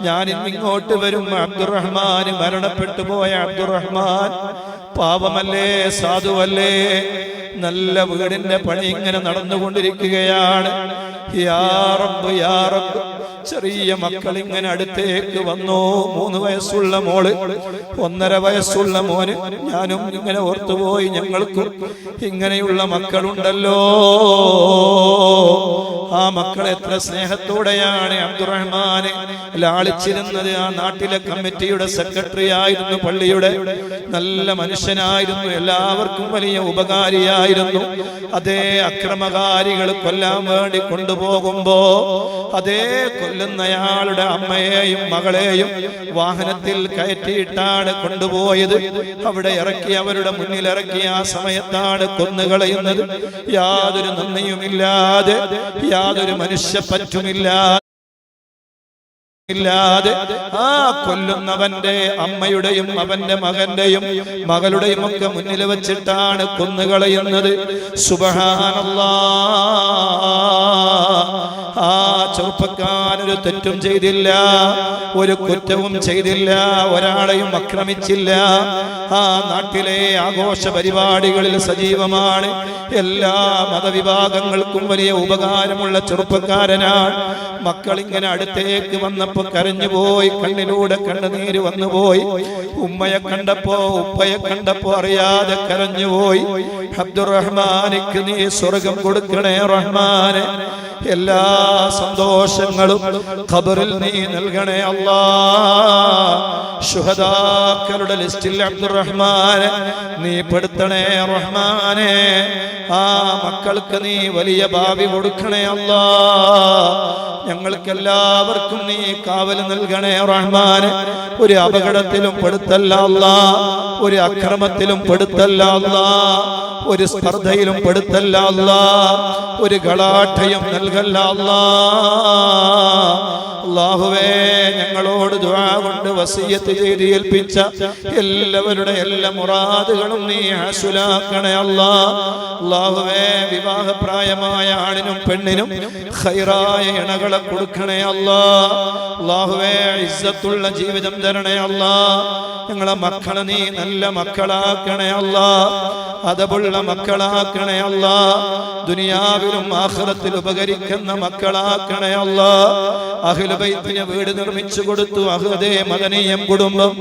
ഞാൻ ഇന്നിങ്ങോട്ട് വരും. അബ്ദുറഹ്മാൻ മരണപ്പെട്ടു പോയ അബ്ദുറഹ്മാൻ. പാപമല്ലേ സാധുവല്ലേ? നല്ല വീടിന്റെ പണി ഇങ്ങനെ നടന്നുകൊണ്ടിരിക്കുകയാണ്. യാ റബ്ബ്, യാ റബ്ബ്. ചെറിയ മക്കൾ ഇങ്ങനെ അടുത്തേക്ക് വന്നു. മൂന്ന് വയസ്സുള്ള മോൾ ഒന്നര വയസ്സുള്ള മോന്. ഞാനും ഇങ്ങനെ ഓർത്തുപോയി ഞങ്ങൾക്കും ഇങ്ങനെയുള്ള മക്കളുണ്ടല്ലോ. ആ മക്കൾ എത്ര സ്നേഹത്തോടെയാണ് അബ്ദുറഹ്മാനെ ലാളിച്ചിരുന്നത്. ആ നാട്ടിലെ കമ്മിറ്റിയുടെ സെക്രട്ടറി ആയിരുന്നു പള്ളിയുടെ. നല്ല മനുഷ്യനായിരുന്നു. എല്ലാവർക്കും വലിയ ഉപകാരിയായിരുന്നു. അതേ അക്രമകാരികൾ കൊല്ലാൻ വേണ്ടി കൊണ്ടുപോകുമ്പോ അതേ കൊല്ലുന്നയാളുടെ അമ്മയെയും മകളെയും വാഹനത്തിൽ കയറ്റിയിട്ടാണ് കൊണ്ടുപോയത്. അവിടെ ഇറക്കി അവരുടെ മുന്നിൽ ഇറക്കി ആ സമയത്താണ് കൊന്നുകളയുന്നത്. യാതൊരു നന്ദിയുമില്ലാതെ യാതൊരു പറ്റുമില്ല ഇല്ലാതെ ആ കൊല്ലുന്നവന്റെ അമ്മയുടെയും അവന്റെ മകന്റെയും മകളുടെയും ഒക്കെ മുന്നിൽ വെച്ചിട്ടാണ് കൊന്നുകളയുന്നത്. സുബഹാനല്ലാ ആ ചെറുപ്പക്കാരൊരു തെറ്റും ചെയ്തില്ല ഒരു കുറ്റവും ചെയ്തില്ല ഒരാളെയും ആക്രമിച്ചില്ല. ആ നാട്ടിലെ ആഘോഷ പരിപാടികളിൽ സജീവമാണ്. എല്ലാ മതവിഭാഗങ്ങൾക്കും വലിയ ഉപകാരമുള്ള ചെറുപ്പക്കാരനാണ്. മക്കളിങ്ങനെ അടുത്തേക്ക് വന്നപ്പോ കരഞ്ഞുപോയി കണ്ണിലൂടെ കണ്ണുനീര് വന്നുപോയി. ഉമ്മയെ കണ്ടപ്പോ ഉപ്പയെ കണ്ടപ്പോ അറിയാതെ കരഞ്ഞുപോയി. അബ്ദുറഹ്മാനിക്ക് നീ സ്വർഗം കൊടുക്കണേ റഹ്മാനെ. എല്ലാ സന്തോഷങ്ങളും ഖബറിൽ നീ നൽകണേ അല്ലാ. ശുഹദാക്കളുടെ ലിസ്റ്റിൽ അബ്ദുറഹ്മാനെ നീ പെടുത്തണേ റഹ്മാനെ. ആ മക്കൾക്ക് നീ വലിയ ഭാവി കൊടുക്കണേ അല്ലാ. ഞങ്ങൾക്കെല്ലാവർക്കും നീ കാവൽ നൽകണേ റഹ്മാന്. ഒരു അപകടത്തിലും പെടുത്തല്ല ഒരു അക്രമത്തിലും പെടുത്തല്ല ഒരു സ്പർദ്ധയിലും പെടുത്തല്ല ഒരു ഗളാഠയും നൽകല്ല അള്ളാഹുവേ ഞങ്ങളോട് കൊണ്ട് വസീയത്ത് ചെയ്ത് ഏൽപ്പിച്ച എല്ലാവരുടെ എല്ലാ മുറാദുകളും നീ ആശുലാക്കണേ അല്ലാ. അള്ളാഹുവേ വിവാഹപ്രായമായ ആണിനും പെണ്ണിനും ഹൈറായ ഇണകളെ കൊടുക്കണേ അല്ലാ അള്ളാഹുവേ ഇസ്സത്തുള്ള ജീവിതം തരണേ അല്ലാ ഞങ്ങളെ മക്കളെ നീ നല്ല മക്കളാക്കണേ അല്ലാ അതപുള്ള മക്കളാക്കണേ അല്ലാ ദുനിയാവിലും ആഹ്റത്തിൽ ഉപകരിക്കുന്ന മക്കളാക്കണേ അല്ലാ അഖിലുബൈത്തിന് വീട് നിർമ്മിച്ചു കൊടുത്തു. അഹദേ മദനീയം കുടുംബം.